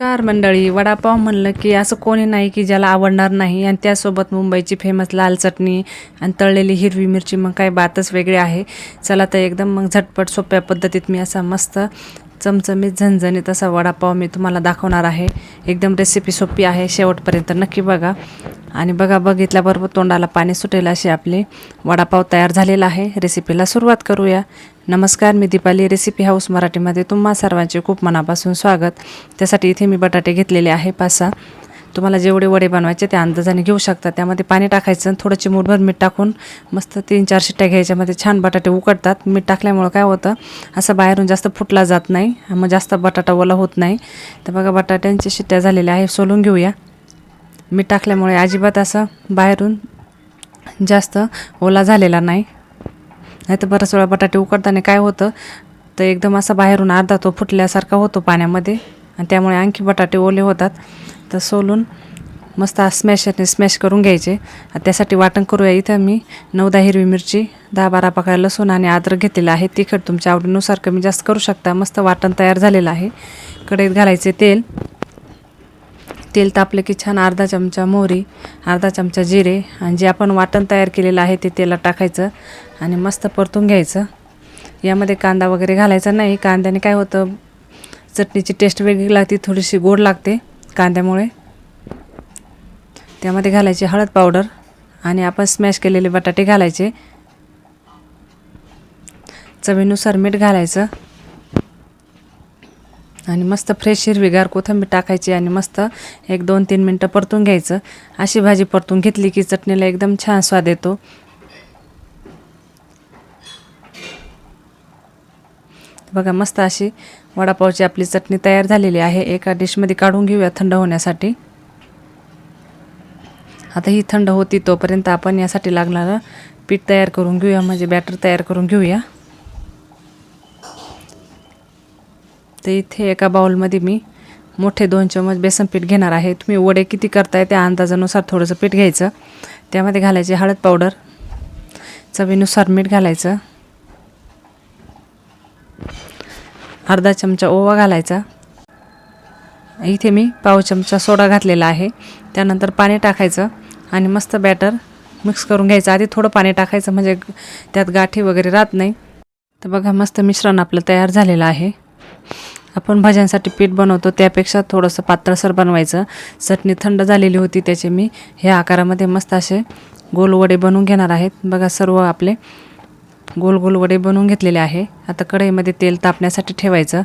Car मंडळी. वडापाव म्हणलं की असं कोणी नाही की ज्याला आवडणार नाही. आणि त्यासोबत मुंबईची फेमस लाल चटणी आणि तळलेली हिरवी मिरची मग काय बातच वेगळी आहे. चला तर एकदम मग झटपट सोप्या पद्धतीत मी असा मस्त चमचमीत झणझणीत असा वडापाव मी तुम्हाला दाखवणार आहे. एकदम रेसिपी सोपी आहे शेवटपर्यंत नक्की बघा. आणि बघा बघितल्याबरोबर तोंडाला पाणी सुटेल अशी आपली वडापाव तयार झालेला आहे. रेसिपीला सुरुवात करूया. नमस्कार मी दीपाली रेसिपी हाऊस मराठीमध्ये तुम्हा सर्वांचे खूप मनापासून स्वागत. त्यासाठी इथे मी बटाटे घेतलेले आहे पाच सहा तुम्हाला जेवढे वडे बनवायचे त्या अंदाजाने घेऊ शकता. त्यामध्ये पाणी टाकायचं आणि थोडं चिमूटभर मीठ टाकून मस्त तीन चार शिट्ट्या घ्यायच्यामध्ये छान बटाटे उकडतात. मीठ टाकल्यामुळं काय होतं असं बाहेरून जास्त फुटला जात नाही मग जास्त बटाटा ओला होत नाही. तर बघा बटाट्यांच्या शिट्ट्या झालेल्या आहे सोलून घेऊया. मीठ टाकल्यामुळे अजिबात असं बाहेरून जास्त ओला झालेला नाही. नाही तर बराच वेळा बटाटे उकडताना काय होतं तर एकदम असा बाहेरून अर्धा तो फुटल्यासारखा होतो पाण्यामध्ये. आणि त्यामुळे आणखी बटाटे ओले होतात. तर सोलून मस्त स्मॅशरने स्मॅश करून घ्यायचे. त्यासाठी वाटण करूया इथं मी. नऊ दहा हिरवी मिरची दहा बारा पाकळ्या लसूण आणि अद्रक घेतलेलं आहे. तिखट तुमच्या आवडीनुसार कमी जास्त करू शकता. मस्त वाटण तयार झालेलं आहे. कढईत घालायचे तेल. तेल तापलं की छान अर्धा चमचा मोहरी अर्धा चमचा जिरे आणि जे आपण वाटण तयार केलेलं आहे ते तेलात टाकायचं आणि मस्त परतून घ्यायचं. यामध्ये कांदा वगैरे घालायचा नाही. कांद्याने काय होतं? चटणीची टेस्ट वेगळी लागते थोडीशी गोड लागते. कांद्यामुळे. त्यामध्ये घालायची हळद पावडर आणि आपण स्मॅश केलेले बटाटे घालायचे. चवीनुसार मीठ घालायचं. आणि मस्त फ्रेश हिरवीगार कोथिंबीर टाकायची आणि मस्त एक दोन तीन मिनटं परतून घ्यायचं. अशी भाजी परतून घेतली की चटणीला एकदम छान स्वाद येतो. बघा मस्त अशी वडापावची आपली चटणी तयार झालेली आहे. एका डिशमध्ये काढून घेऊया थंड होण्यासाठी. आता ही थंड होती तोपर्यंत आपण यासाठी लागणारं पीठ तयार करून घेऊया म्हणजे बॅटर तयार करून घेऊया. तर इथे एका बाउलमध्ये मी मोठे दोन चमच बेसन पीठ घेणार आहे. तुम्ही वडे किती करताय त्या अंदाजानुसार थोडंसं पीठ घ्यायचं. त्यामध्ये घालायचे हळद पावडर चवीनुसार मीठ घालायचं. अर्धा चमचा ओवा घालायचा. इथे मी पाव चमचा सोडा घातलेला आहे. त्यानंतर पाणी टाकायचं आणि मस्त बॅटर मिक्स करून घ्यायचं. आधी थोडं पाणी टाकायचं म्हणजे त्यात गाठी वगैरे राहत नाही. तर बघा मस्त मिश्रण आपलं तयार झालेलं आहे. आपण भाज्यांसाठी पीठ बनवतो त्यापेक्षा थोडंसं पातळसर बनवायचं. चटणी थंड झालेली होती त्याचे मी ह्या आकारामध्ये मस्त असे गोलवडे बनवून घेणार आहेत. बघा सर्व आपले गोल गोल वडे बनवून घेतलेले आहे. आता कढईमध्ये तेल तापण्यासाठी ठेवायचं.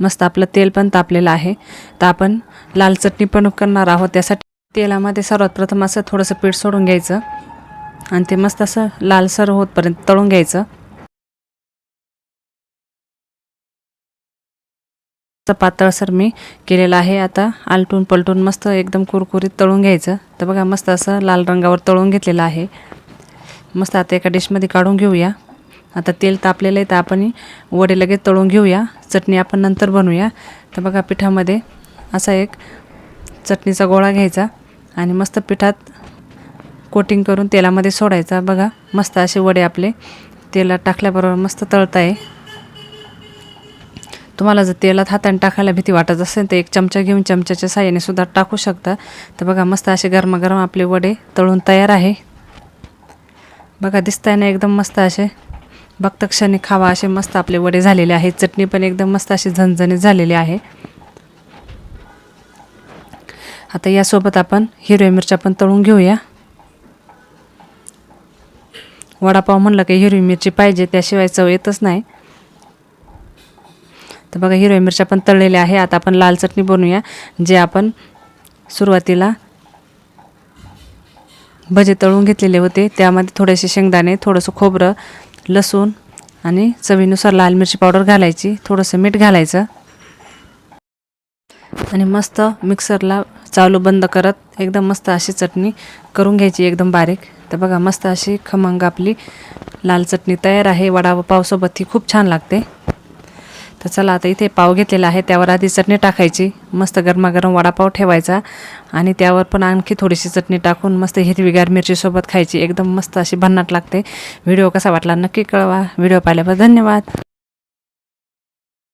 मस्त आपलं तेल पण तापलेलं आहे. तर आपण लाल चटणी पण करणार आहोत. त्यासाठी तेलामध्ये सर्वात प्रथम असं थोडंसं पीठ सोडून घ्यायचं. आणि ते मस्त असं लालसर होतपर्यंत तळून घ्यायचं. पातळसर मी केलेलं आहे आता. आलटून पलटून मस्त एकदम कुरकुरीत तळून घ्यायचं. तर बघा मस्त असं लाल रंगावर तळून घेतलेलं आहे. मस्त आता एका डिशमध्ये काढून घेऊया. आता तेल तापलेलं आहे तर आपण वडे लगेच तळून घेऊया. चटणी आपण नंतर बनवूया. तर बघा पिठामध्ये असा एक चटणीचा गोळा घ्यायचा आणि मस्त पिठात कोटिंग करून तेलामध्ये सोडायचा. बघा मस्त असे वडे आपले तेलात टाकल्याबरोबर मस्त तळताय. तुम्हाला जर तेलात हाताने टाकायला भीती वाटत असेल तर एक चमचा घेऊन चमच्याच्या साह्याने सुद्धा टाकू शकता. तर बघा मस्त असे गरमागरम आपले वडे तळून तयार आहे. बघा दिसताय ना एकदम मस्त असे. बघता क्षणी खावा असे मस्त आपले वडे झालेले आहेत. चटणी पण एकदम मस्त अशी झणझणीत झालेली आहे. आता यासोबत आपण हिरव्या मिरच्या पण तळून घेऊया. वडापाव म्हणलं की हिरवी मिरची पाहिजे त्याशिवाय चव येतच नाही. तर बघा हिरव्या मिरच्या पण तळलेल्या आहे आता आपण लाल चटणी बनवूया जे आपण सुरुवातीला भजे तळून घेतलेले होते. त्यामध्ये थोडेसे शेंगदाणे थोडंसं खोबरं लसूण आणि चवीनुसार लाल मिरची पावडर घालायची. थोडंसं मीठ घालायचं. आणि मस्त मिक्सरला चालू बंद करत एकदम मस्त अशी चटणी करून घ्यायची एकदम बारीक. तर बघा मस्त अशी खमंग आपली लाल चटणी तयार आहे. वडा व पावसोबत ही खूप छान लागते. तर चला आता इथे पाव घेतलेला आहे. त्यावर आधी चटणी टाकायची. मस्त गरमागरम वडापाव ठेवायचा. आणि त्यावर पण आणखी थोडीशी चटणी टाकून मस्त हिरवीगार मिरचीसोबत खायची. एकदम मस्त अशी भन्नाट लागते. व्हिडिओ कसा वाटला नक्की कळवा. व्हिडिओ पाहिल्याबद्दल धन्यवाद.